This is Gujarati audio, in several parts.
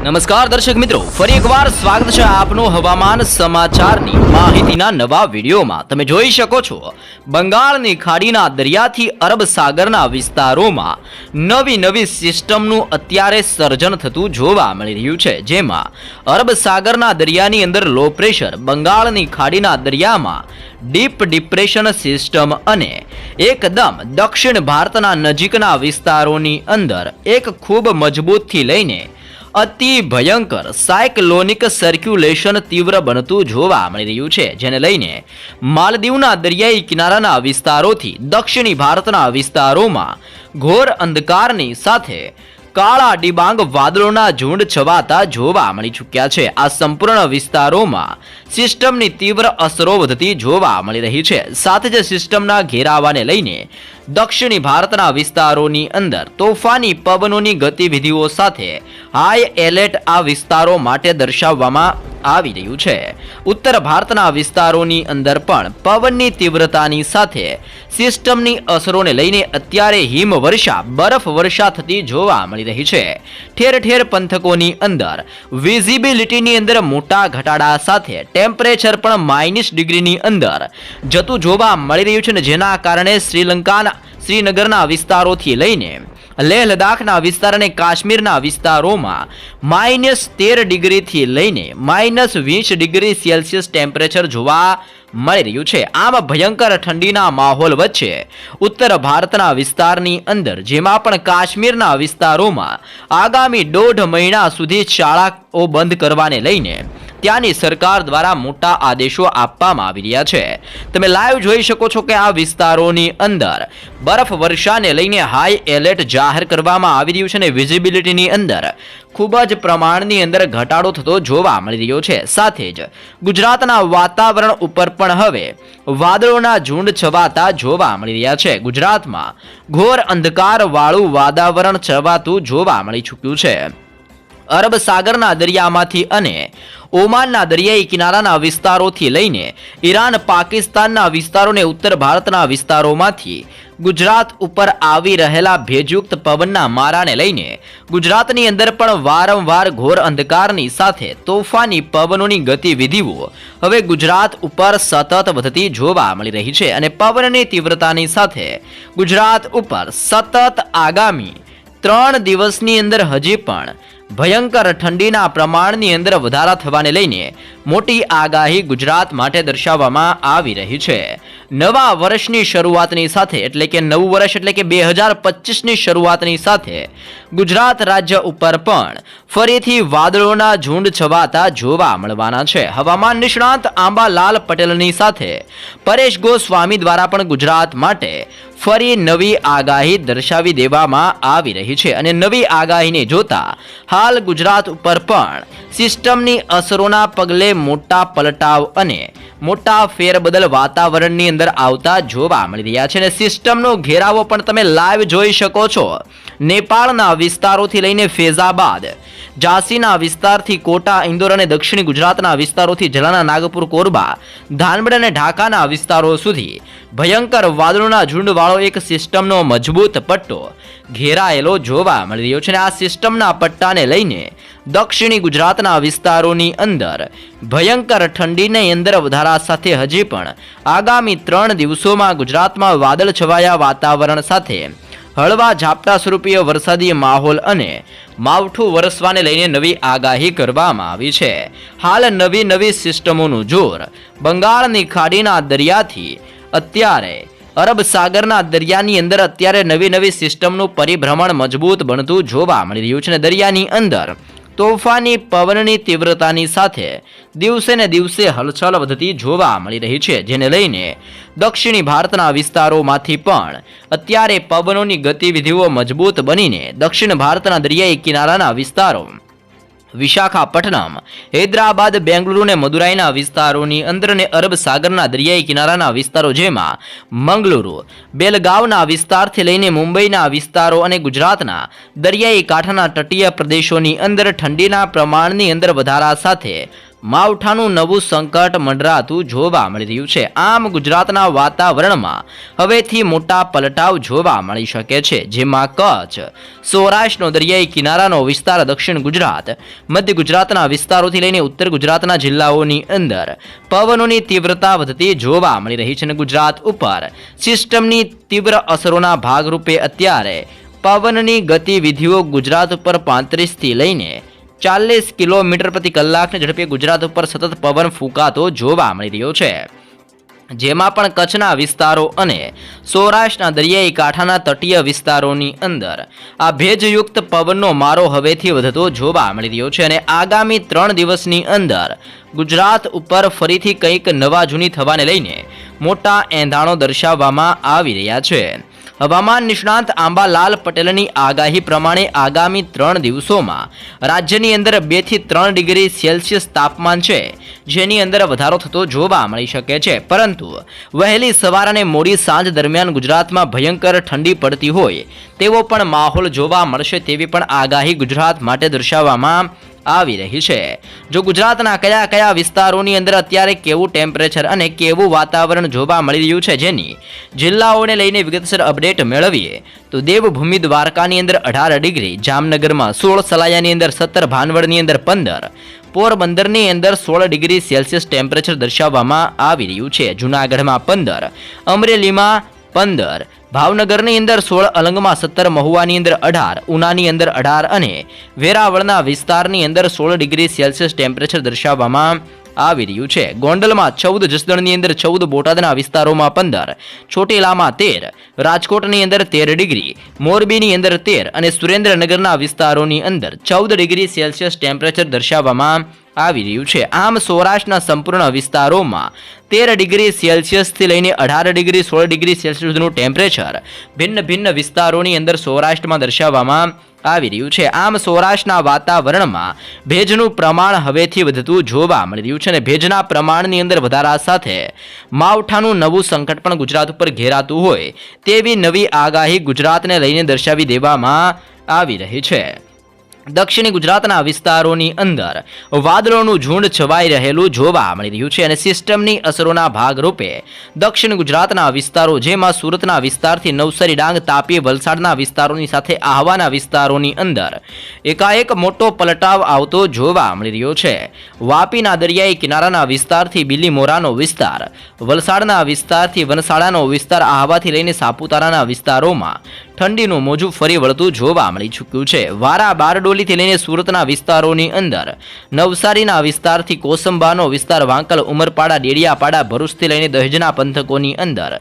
નમસ્કાર દર્શક મિત્રો, ફરી એકવાર સ્વાગત છે આપનું હવામાન સમાચારની માહિતીના નવા વિડીયોમાં. તમે જોઈ શકો છો, બંગાળની ખાડીના દરિયાથી અરબ સાગરના વિસ્તારોમાં નવી નવી સિસ્ટમનું અત્યારે સર્જન થતું જોવા મળી રહ્યું છે, જેમાં અરબ સાગરના દરિયાની અંદર લો પ્રેશર બંગાળની ખાડીના દરિયામાં ડીપ ડિપ્રેશન સિસ્ટમ અને એકદમ દક્ષિણ ભારતના નજીકના વિસ્તારોની અંદર એક ખૂબ મજબૂતથી લઈને અતિ ભયંકર સાયક્લોનિક સર્ક્યુલેશન તીવ્ર બનતું જોવા મળી રહ્યું છે, જેને લઈને માલદીવના દરિયાઈ કિનારાના વિસ્તારોથી દક્ષિણી ભારતના વિસ્તારોમાં ઘોર અંધકારની સાથે કાળા ડિબાંગ વાદળોના ઝુંડ છવાતા જોવા મળી ચૂક્યા છે. આ સંપૂર્ણ વિસ્તારોમાં સિસ્ટમની તીવ્ર અસરો વધતી જોવા મળી રહી છે. સાથે જ સિસ્ટમના ઘેરાવાને લઈને દક્ષિણી ભારતના વિસ્તારોની અંદર તોફાની પવનોની ગતિવિધિઓ સાથે હાઈ એલર્ટ આ વિસ્તારો માટે દર્શાવવામાં આવી રહ્યું છે. ઉત્તર ભારતના વિસ્તારોની અંદર પણ પવનની તીવ્રતાની સાથે સિસ્ટમની અસરોને લઈને અત્યારે હિમવર્ષા, બરફ વર્ષા થતી જોવા મળી રહી છે. ઠેર ઠેર પંથકોની અંદર વિઝિબિલિટીની અંદર મોટા ઘટાડા સાથે ટેમ્પરેચર પણ માઇનસ ડિગ્રીની અંદર જતું જોવા મળી રહ્યું છે ને જેના કારણે શ્રીલંકાના શ્રીનગરના વિસ્તારોથી લઈને લેહ લદાખના વિસ્તાર અને કાશ્મીરના વિસ્તારોમાં માઇનસ તેર ડિગ્રીથી લઈને માઇનસ વીસ ડિગ્રી સેલ્સિયસ ટેમ્પરેચર જોવા મળી રહ્યું છે. આમ ભયંકર ઠંડીના માહોલ વચ્ચે ઉત્તર ભારતના વિસ્તારની અંદર, જેમાં પણ કાશ્મીરના વિસ્તારોમાં આગામી દોઢ મહિના સુધી શાળાઓ બંધ કરવાને લઈને ત્યાંની સરકાર દ્વારા મોટા આદેશો આપવામાં આવી રહ્યા છે. તમે લાઈવ જોઈ શકો છો કે આ વિસ્તારોની અંદર બરફ વર્ષાને લઈને હાઈ એલર્ટ જાહેર કરવામાં આવી રહ્યું છે અને વિઝિબિલિટીની અંદર ખૂબ જ પ્રમાણની અંદર ઘટાડો થતો જોવા મળી રહ્યો છે. સાથે જ ગુજરાતના વાતાવરણ ઉપર પણ હવે વાદળોના ઝુંડ છવાતા જોવા મળી રહ્યા છે. ગુજરાતમાં ઘોર અંધકારવાળું વાતાવરણ છવાતું જોવા મળી ચૂક્યું છે. અરબ સાગરના દરિયામાંથી અને ઓમાનના દરિયાઈ કિનારાના વિસ્તારોથી લઈને ઈરાન, પાકિસ્તાનના વિસ્તારોને ઉત્તર ભારતના વિસ્તારોમાંથી ગુજરાત ઉપર આવી રહેલા ભેજયુક્ત પવનના મારાને લઈને ગુજરાતની અંદર પણ વારંવાર ઘોર અંધકારની સાથે તોફાની પવનોની ગતિવિધિઓ હવે ગુજરાત ઉપર સતત વધતી જોવા મળી રહી છે અને પવનની તીવ્રતાની સાથે ગુજરાત ઉપર સતત આગામી ત્રણ દિવસની અંદર હજી પણ ભયંકર ઠંડીના પ્રમાણની અંદર વધારા થવાને લઈને મોટી આગાહી ગુજરાત માટે દર્શાવવામાં આવી રહી છે. નવા વર્ષની શરૂઆતની સાથે, એટલે કે નવું વર્ષ, એટલે કે બે હજાર પચીસની શરૂઆતની સાથે ગુજરાત રાજ્ય ઉપર પણ ફરીથી વાદળોના ઝુંડ છવાતા જોવા મળવાના છે. હવામાન નિષ્ણાંત આંબાલાલ પટેલની સાથે પરેશ ગોસ્વામી દ્વારા પણ ગુજરાત માટે ફરી નવી આગાહી દર્શાવી દેવામાં આવી રહી છે અને નવી આગાહીને જોતા હાલ ગુજરાત ઉપર પણ સિસ્ટમની અસરોના પગલે મોટા પલટાવ અને મોટા ફેરબદલ વાતાવરણની અંદર આવતા જોવા મળી રહ્યા છે અને સિસ્ટમનો ઘેરાવો પણ તમે લાઈવ જોઈ શકો છો. નેપાળના વિસ્તારોથી લઈને ફેઝાબાદ ઝાંસીના વિસ્તારથી કોટા, ઇન્દોર અને દક્ષિણ ગુજરાતના વિસ્તારોથી જલાના નાગપુર, કોરબા, ધાનબડ અને ઢાકાના વિસ્તારો સુધી ભયંકર વાદળોના ઝુંડવાળો એક સિસ્ટમનો મજબૂત પટ્ટો ઘેરાયેલો જોવા મળી રહ્યો છે અને આ સિસ્ટમના પટ્ટાને લઈને દક્ષિણી ગુજરાતના વિસ્તારોની અંદર ભયંકર ઠંડીની અંદર વધારા સાથે હજી પણ આગામી ત્રણ દિવસોમાં ગુજરાતમાં વાદળ છવાયા વાતાવરણ સાથે હળવા ઝાપટા સ્વરૂપીય વરસાદી માહોલ અને માવઠું વરસવાને લઈને નવી આગાહી કરવામાં આવી છે. હાલ નવી નવી સિસ્ટમોનું જોર બંગાળની ખાડીના દરિયાથી અત્યારે અરબ સાગરના દરિયાની અંદર અત્યારે નવી નવી સિસ્ટમનું પરિભ્રમણ મજબૂત બનતું જોવા મળી રહ્યું છે અને દરિયાની અંદર તોફાની પવનની તીવ્રતાની સાથે દિવસે ને દિવસે હલચલ વધતી જોવા મળી રહી છે, જેને લઈને દક્ષિણી ભારતના વિસ્તારોમાંથી પણ અત્યારે પવનોની ગતિવિધિઓ મજબૂત બનીને દક્ષિણ ભારતના દરિયાઈ કિનારાના વિસ્તારો વિશાખાપટ્ટનમ, હૈદરાબાદ, બેંગલુરુ અને મદુરાઈના વિસ્તારોની અંદર અને અરબ સાગરના દરિયાઈ કિનારાના વિસ્તારો જેમાં મંગલુરુ, બેલગાવના વિસ્તારથી લઈને મુંબઈના વિસ્તારો અને ગુજરાતના દરિયાઈ કાંઠાના તટીય પ્રદેશોની અંદર ઠંડીના પ્રમાણની અંદર વધારા સાથે માવઠાનું નવું સંકટ મંડરાતું જોવા મળી રહ્યું છે. આમ ગુજરાતના વાતાવરણમાં હવેથી મોટા પલટાવ જોવા મળી શકે છે, જેમાં કચ્છ, સૌરાષ્ટ્રનો દરિયાઈ કિનારાનો વિસ્તાર, દક્ષિણ ગુજરાત, મધ્ય ગુજરાતના વિસ્તારોથી લઈને ઉત્તર ગુજરાતના જિલ્લાઓની અંદર પવનોની તીવ્રતા વધતી જોવા મળી રહી છે અને ગુજરાત ઉપર સિસ્ટમની તીવ્ર અસરોના ભાગરૂપે અત્યારે પવનની ગતિવિધિઓ ગુજરાત ઉપર પાંત્રીસથી લઈને ચાલીસ કિલોમીટર પ્રતિ કલાકની ઝડપે ગુજરાત ઉપર સતત પવન ફૂંકાતો જોવા મળી રહ્યો છે. જેમાં પણ કચ્છના વિસ્તારો અને સૌરાષ્ટ્રના દરિયાઈ કાંઠાના તટીય વિસ્તારોની અંદર આ ભેજયુક્ત પવનનો મારો હવેથી વધતો જોવા મળી રહ્યો છે અને આગામી ત્રણ દિવસની અંદર ગુજરાત ઉપર ફરીથી કંઈક નવા જૂની થવાને લઈને મોટા એંધાણો દર્શાવવામાં આવી રહ્યા છે. હવામાન નિષ્ણાંત આંબાલાલ પટેલની આગાહી પ્રમાણે આગામી ત્રણ દિવસોમાં રાજ્યની અંદર બેથી ત્રણ ડિગ્રી સેલ્સિયસ તાપમાન છે. જેની અંદર વધારો થતો જોવા મળી શકે છે. પરંતુ વહેલી સવાર અને મોડી સાંજ દરમિયાન ગુજરાતમાં ભયંકર ઠંડી પડતી હોય તેવો પણ માહોલ જોવા મળશે તેવી પણ આગાહી ગુજરાત માટે દર્શાવવામાં આવી રહી છે. જો ગુજરાતના કયા કયા વિસ્તારોની અંદર અત્યારે કેવું ટેમ્પરેચર અને કેવું વાતાવરણ જોવા મળી રહ્યું છે જેની જિલ્લાઓને લઈને વિગતસર અપડેટ મેળવીએ, તો દેવભૂમિ દ્વારકાની અંદર અઢાર ડિગ્રી, જામનગરમાં સોળ, સલાયાની અંદર સત્તર, ભાનવડની અંદર પંદર પોરબંદરની અંદર સોળ ડિગ્રી સેલ્સિયસ ટેમ્પરેચર દર્શાવવામાં આવી રહ્યું છે. જૂનાગઢમાં પંદર, અમરેલીમાં પંદર, ભાવનગરની અંદર સોળ, અલંગમાં સત્તર, મહુવાની અંદર અઢાર, ઉનાની અંદર અઢાર અને વેરાવળના વિસ્તારની અંદર સોળ ડિગ્રી સેલ્સિયસ ટેમ્પરેચર દર્શાવવામાં આવી રહ્યું છે. ગોંડલમાં ચૌદ જસદણની અંદર ચૌદ બોટાદના વિસ્તારોમાં પંદર, ચોટીલામાં તેર, રાજકોટની અંદર તેર ડિગ્રી, મોરબીની અંદર તેર અને સુરેન્દ્રનગરના વિસ્તારોની અંદર ચૌદ ડિગ્રી સેલ્સિયસ ટેમ્પરેચર દર્શાવવામાં આવી રહ્યું છે. આમ સૌરાષ્ટ્રના સંપૂર્ણ વિસ્તારોમાં તેર ડિગ્રી સેલ્સિયસથી લઈને અઢાર ડિગ્રી સોળ ડિગ્રી સેલ્સિયસ સુધીનું ટેમ્પરેચર ભિન્ન ભિન્ન વિસ્તારોની અંદર સૌરાષ્ટ્રમાં દર્શાવવામાં આવી રહ્યું છે. આમ સૌરાષ્ટ્રના વાતાવરણમાં ભેજનું પ્રમાણ હવેથી વધતું જોવા મળી રહ્યું છે અને ભેજના પ્રમાણની અંદર વધારા સાથે માવઠાનું નવું સંકટ પણ ગુજરાત ઉપર ઘેરાતું હોય તેવી નવી આગાહી ગુજરાતને લઈને દર્શાવી દેવામાં આવી રહી છે. દક્ષિણી ગુજરાતના વિસ્તારોની અંદર વાદળોનું ઝુંડ છવાઈ રહેલું જોવા મળી રહ્યું છે અને સિસ્ટમની અસરોના ભાગરૂપે દક્ષિણ ગુજરાતના વિસ્તારો, જેમાં સુરતના વિસ્તારથી નવસારી, ડાંગ, તાપી, વલસાડના વિસ્તારોની સાથે આહવાના વિસ્તારોની અંદર એકાએક મોટો પલટાવ આવતો જોવા મળી રહ્યો છે. વાપીના દરિયાઈ કિનારાના વિસ્તારથી બિલીમોરાનો વિસ્તાર, વલસાડના વિસ્તારથી વનસાડાનો વિસ્તાર આહવાથી લઈને સાપુતારાના વિસ્તારોમાં ઠંડીનું મોજું ફરી વળતું જોવા મળી ચૂક્યું છે. વારા બારડોલીથી લઈને સુરતના વિસ્તારોની અંદર. નવસારીના વિસ્તારથી કોસંબાનો વિસ્તાર વાંકલ ઉમરપાડા, ડેડિયાપાડા, ભરૂચથી લઈને દહેજના પંથકોની અંદર.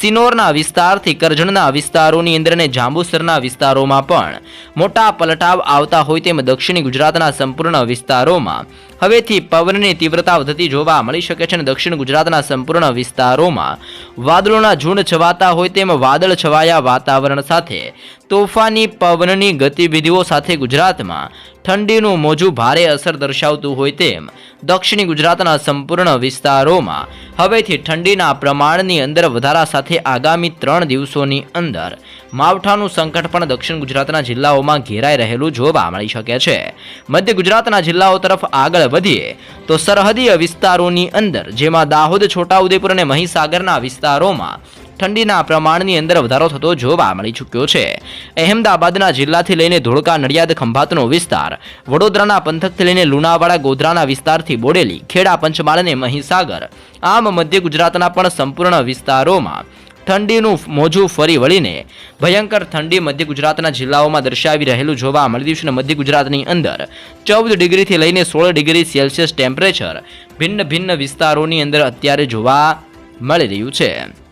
સિનોરના વિસ્તારથી કરજણના વિસ્તારોની અંદર અને જાંબુસરના વિસ્તારોમાં પણ. મોટા પલટાવ આવતા હોય તેમ દક્ષિણ ગુજરાતના સંપૂર્ણ વિસ્તારોમાં. હવેથી પવનની તીવ્રતા વધતી જોવા મળી શકે છે અને દક્ષિણ ગુજરાતના સંપૂર્ણ વિસ્તારોમાં વાદળોના ઝુંડ છવાતા હોય તેમ વાદળ છવાયા વાતાવરણ સાથે તોફાની પવનની ગતિવિધિઓ સાથે ગુજરાતમાં ઠંડીનું મોજું ભારે અસર દર્શાવતું હોય તેમ દક્ષિણ ગુજરાતના સંપૂર્ણ વિસ્તારોમાં હવેથી ઠંડીના પ્રમાણની અંદર વધારા સાથે આગામી ત્રણ દિવસોની અંદર માવઠાનું સંકટ પણ દક્ષિણ ગુજરાતના જિલ્લાઓમાં ઘેરાઈ રહેલું જોવા મળી શકે છે. મધ્ય ગુજરાતના જિલ્લાઓ તરફ આગળ વધીએ તો સરહદીય વિસ્તારોની અંદર, જેમાં દાહોદ, છોટાઉદેપુર અને મહીસાગરના વિસ્તારોમાં ઠંડીના પ્રમાણની અંદર વધારો થતો જોવા મળી ચૂક્યો છે. અહેમદાબાદના જિલ્લાથી લઈને ધોળકા, નડિયાદ, ખંભાતનો વિસ્તાર, વડોદરાના પંથકથી લઈને લુણાવાડા, ગોધરાના વિસ્તારથી બોડેલી, ખેડા, પંચમહાલ અને મહીસાગર, આમ મધ્ય ગુજરાતના પણ સંપૂર્ણ વિસ્તારોમાં ઠંડીનું મોજું ફરી વળીને ભયંકર ઠંડી મધ્ય ગુજરાતના જિલ્લાઓમાં દર્શાવી રહેલું જોવા મળી રહ્યું છે મધ્ય ગુજરાતની અંદર ચૌદ ડિગ્રીથી લઈને સોળ ડિગ્રી સેલ્સિયસ ટેમ્પરેચર ભિન્ન ભિન્ન વિસ્તારોની અંદર અત્યારે જોવા મળી રહ્યું છે.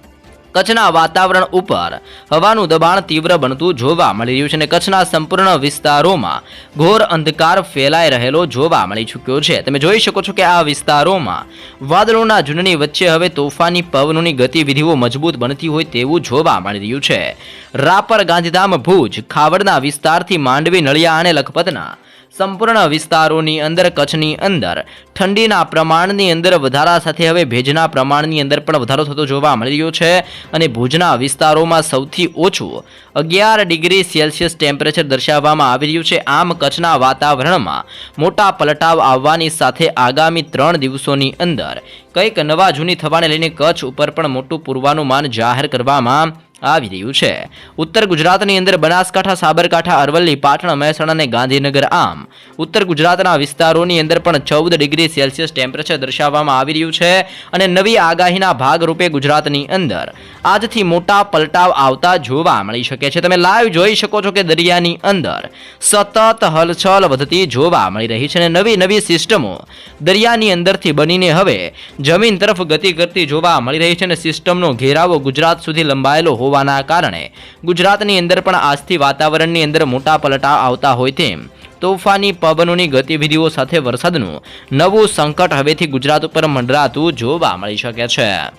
કચ્છના વાતાવરણ ઉપર હવાનું દબાણ તીવ્ર બનતું જોવા મળી રહ્યું છે અને કચ્છના સંપૂર્ણ વિસ્તારોમાં ઘોર અંધકાર ફેલાઈ રહેલો જોવા મળી ચૂક્યો છે. તમે જોઈ શકો છો કે આ વિસ્તારોમાં વાદળોના ઝુંડની વચ્ચે હવે તોફાની પવનોની ગતિવિધિઓ મજબૂત બનતી હોય તેવું જોવા મળી રહ્યું છે. રાપર ગાંધીધામ ભુજ ખાવડના વિસ્તારથી માંડવી નળિયા અને લખપતના સંપૂર્ણ વિસ્તારોની અંદર, કચ્છની અંદર. ઠંડીના પ્રમાણની અંદર વધારા સાથે હવે ભેજના પ્રમાણની અંદર પણ વધારો થતો જોવા મળી રહ્યો છે અને ભુજના વિસ્તારોમાં સૌથી ઓછું અગિયાર ડિગ્રી સેલ્સિયસ ટેમ્પરેચર દર્શાવવામાં આવી રહ્યું છે. આમ કચ્છના વાતાવરણમાં મોટા પલટાવ આવવાની સાથે આગામી ત્રણ દિવસોની અંદર કંઈક નવા જૂની થવાને લઈને કચ્છ ઉપર પણ મોટું પૂર્વાનુમાન જાહેર કરવામાં આવી રહ્યું છે. ઉત્તર ગુજરાતની અંદર બનાસકાંઠા, સાબરકાંઠા, અરવલ્લી, પાટણ, મહેસાણા અને ગાંધીનગર આમ. ઉત્તર ગુજરાતના વિસ્તારોની અંદર પણ ચૌદ ડિગ્રી સેલ્સિયસ ટેમ્પરેચર દર્શાવવામાં આવી રહ્યું છે અને નવી આગાહીના ભાગરૂપે ગુજરાતની અંદર. આજથી મોટા પલટાવ આવતા જોવા મળી શકે છે. તમે લાઈવ જોઈ શકો છો કે દરિયાની અંદર સતત હલચલ વધતી જોવા મળી રહી છે અને નવી નવી સિસ્ટમો દરિયાની અંદરથી બનીને હવે જમીન તરફ ગતિ કરતી જોવા મળી રહી છે અને સિસ્ટમનો ઘેરાવો ગુજરાત સુધી લંબાયેલો હોવાના કારણે ગુજરાતની અંદર પણ આજથી વાતાવરણની અંદર મોટા પલટા આવતા હોય તેમ તોફાની પવનોની ગતિવિધિઓ સાથે વરસાદનું નવું સંકટ હવેથી ગુજરાત ઉપર મંડરાતું જોવા મળી શકે છે.